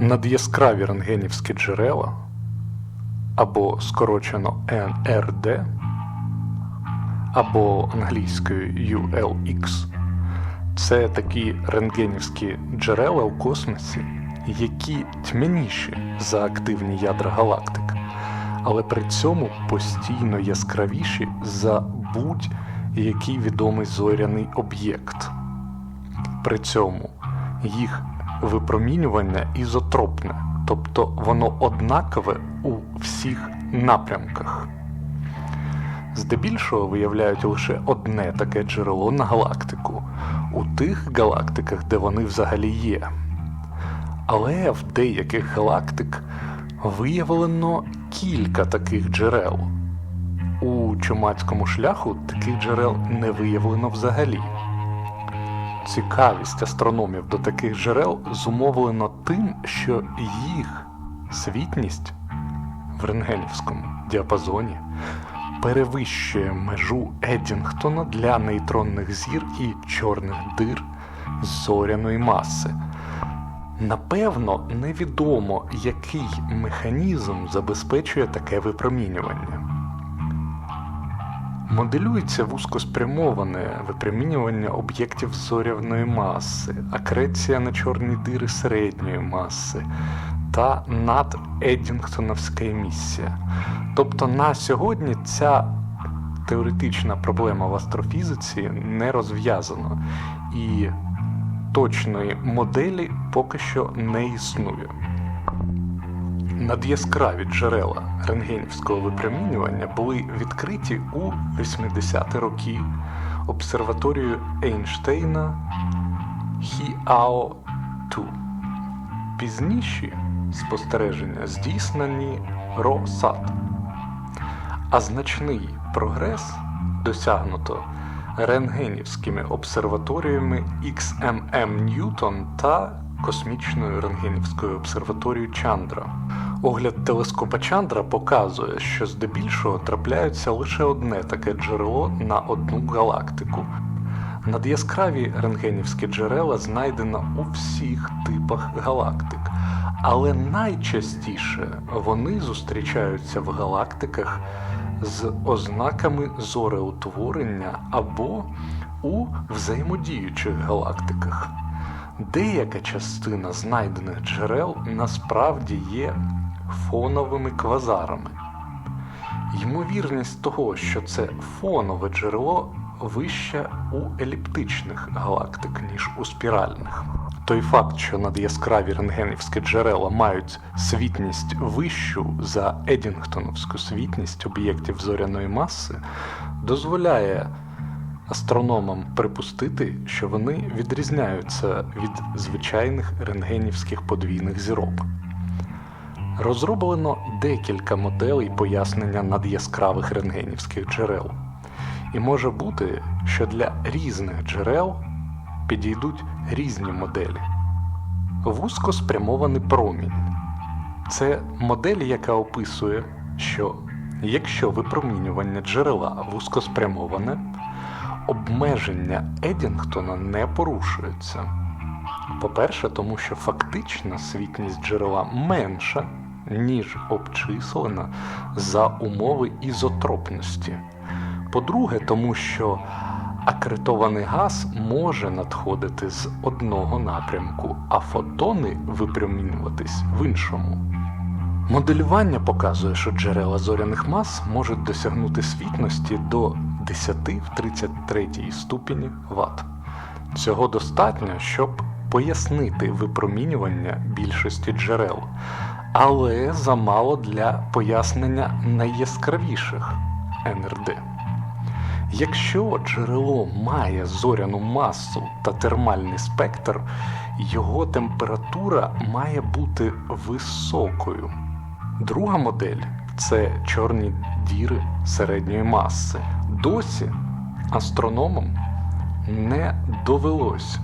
Надяскраві рентгенівські джерела або скорочено NRD, або англійською ULX це такі рентгенівські джерела у космосі, які тьмяніші за активні ядра галактик, але при цьому постійно яскравіші за будь-який відомий зоряний об'єкт. При цьому їх випромінювання ізотропне, тобто воно однакове у всіх напрямках. Здебільшого виявляють лише одне таке джерело на галактику у тих галактиках, де вони взагалі є. Але в деяких галактик виявлено кілька таких джерел. У чумацькому шляху таких джерел не виявлено взагалі. Цікавість астрономів до таких джерел зумовлено тим, що їх світність в рентгенівському діапазоні перевищує межу Еддінгтона для нейтронних зір і чорних дир зоряної маси. Напевно, невідомо, який механізм забезпечує таке випромінювання. Моделюється вузькоспрямоване випромінювання об'єктів зоряної маси, акреція на чорні дири середньої маси та надеддінгтоновська емісія. Тобто на сьогодні ця теоретична проблема в астрофізиці не розв'язана і точної моделі поки що не існує. Надяскраві джерела рентгенівського випромінювання були відкриті у 80-ті роки обсерваторією Ейнштейна Хіао-2. Пізніші спостереження здійснені РОСАТ, а значний прогрес досягнуто рентгенівськими обсерваторіями XMM Ньютон та космічною рентгенівською обсерваторією Чандра. Огляд телескопа Чандра показує, що здебільшого трапляється лише одне таке джерело на одну галактику. Надяскраві рентгенівські джерела знайдено у всіх типах галактик, але найчастіше вони зустрічаються в галактиках з ознаками зореутворення або у взаємодіючих галактиках. Деяка частина знайдених джерел насправді є фоновими квазарами. Ймовірність того, що це фонове джерело вища у еліптичних галактик, ніж у спіральних. Той факт, що надяскраві рентгенівські джерела мають світність вищу за Едінгтоновську світність об'єктів зоряної маси, дозволяє астрономам припустити, що вони відрізняються від звичайних рентгенівських подвійних зірок. Розроблено декілька моделей пояснення надяскравих рентгенівських джерел. І може бути, що для різних джерел підійдуть різні моделі. Вузько спрямований промінь це модель, яка описує, що якщо випромінювання джерела вузькоспрямоване, обмеження Едінгтона не порушується. По-перше, тому що фактична світність джерела менша, ніж обчислена за умови ізотропності. По-друге, тому що акретований газ може надходити з одного напрямку, а фотони випромінюватись в іншому. Моделювання показує, що джерела зоряних мас можуть досягнути світності до 10 в 33 ступені Вт. Цього достатньо, щоб пояснити випромінювання більшості джерел, але замало для пояснення найяскравіших НРД. Якщо джерело має зоряну масу та термальний спектр, його температура має бути високою. Друга модель це чорні діри середньої маси. Досі астрономам не довелось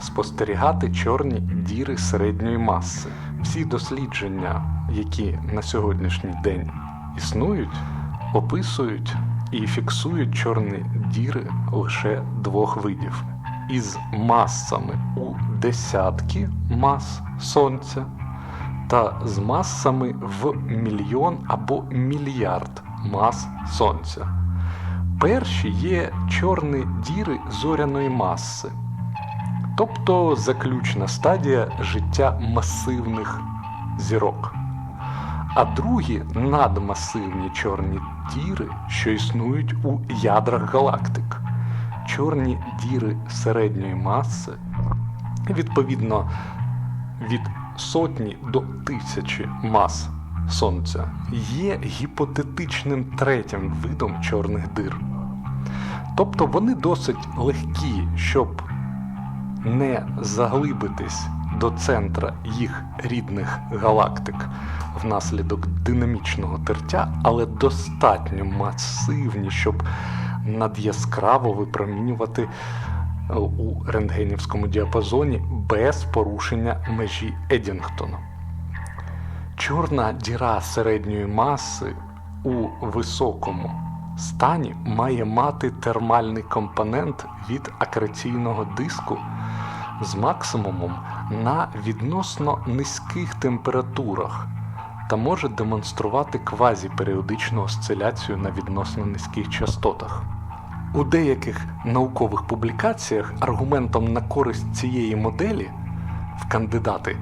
спостерігати чорні діри середньої маси. Всі дослідження, які на сьогоднішній день існують, описують і фіксують чорні діри лише двох видів із масами у десятки мас Сонця та з масами в мільйон або мільярд мас Сонця. Перші є чорні діри зоряної маси, тобто заключна стадія життя масивних зірок. А другі надмасивні чорні діри, що існують у ядрах галактик. Чорні діри середньої маси, відповідно від сотні до тисячі мас Сонця, є гіпотетичним третім видом чорних дир. Тобто вони досить легкі, щоб не заглибитись до центра їх рідних галактик внаслідок динамічного тертя, але достатньо масивні, щоб надяскраво випромінювати е, у рентгенівському діапазоні без порушення межі Едінгтона. Чорна діра середньої маси у високому стані має мати термальний компонент від акреційного диску з максимумом на відносно низьких температурах та може демонструвати квазіперіодичну осциляцію на відносно низьких частотах. У деяких наукових публікаціях аргументом на користь цієї моделі в кандидати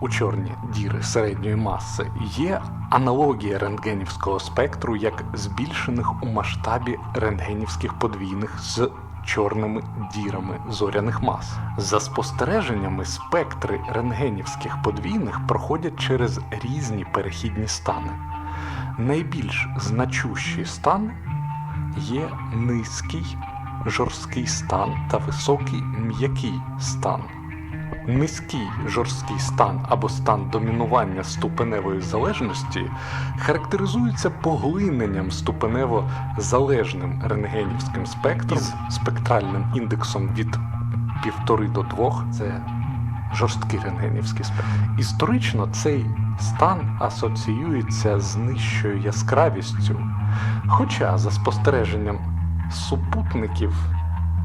у чорні діри середньої маси є аналогія рентгенівського спектру як збільшених у масштабі рентгенівських подвійних з чорними дірами зоряних мас. За спостереженнями, спектри рентгенівських подвійних проходять через різні перехідні стани. Найбільш значущий стан є низький жорсткий стан та високий м'який стан. Низький жорсткий стан або стан домінування ступеневої залежності характеризується поглиненням ступенево залежним рентгенівським спектром із спектральним індексом від 1,5 до 2. Це жорсткий рентгенівський спектр. Історично цей стан асоціюється з нижчою яскравістю, хоча за спостереженням супутників,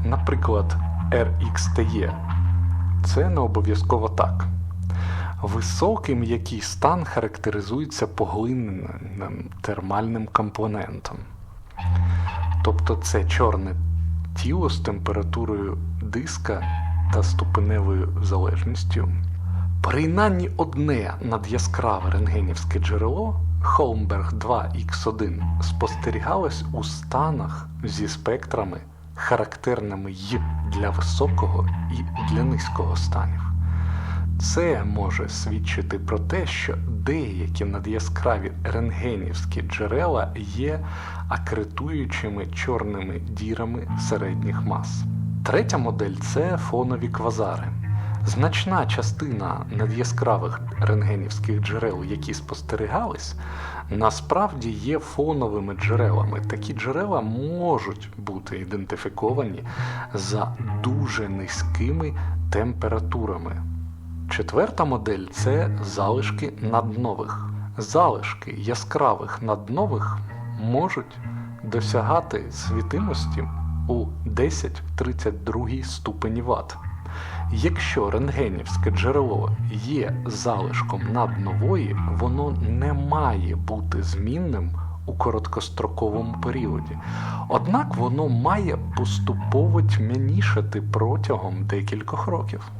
наприклад, RXTE, це не обов'язково так. Високий м'який стан характеризується поглиненим термальним компонентом. Тобто це чорне тіло з температурою диска та ступеневою залежністю. Принаймні одне надяскраве рентгенівське джерело Холмберг 2Х1 спостерігалось у станах зі спектрами, характерними й для високого і для низького станів. Це може свідчити про те, що деякі надяскраві рентгенівські джерела є акретуючими чорними дірами середніх мас. Третя модель це фонові квазари. Значна частина надяскравих рентгенівських джерел, які спостерігались, насправді є фоновими джерелами. Такі джерела можуть бути ідентифіковані за дуже низькими температурами. Четверта модель це залишки наднових. Залишки яскравих наднових можуть досягати світимості у 10-32 ступені Вт. Якщо рентгенівське джерело є залишком наднової, воно не має бути змінним у короткостроковому періоді. Однак воно має поступово тьмянішати протягом декількох років.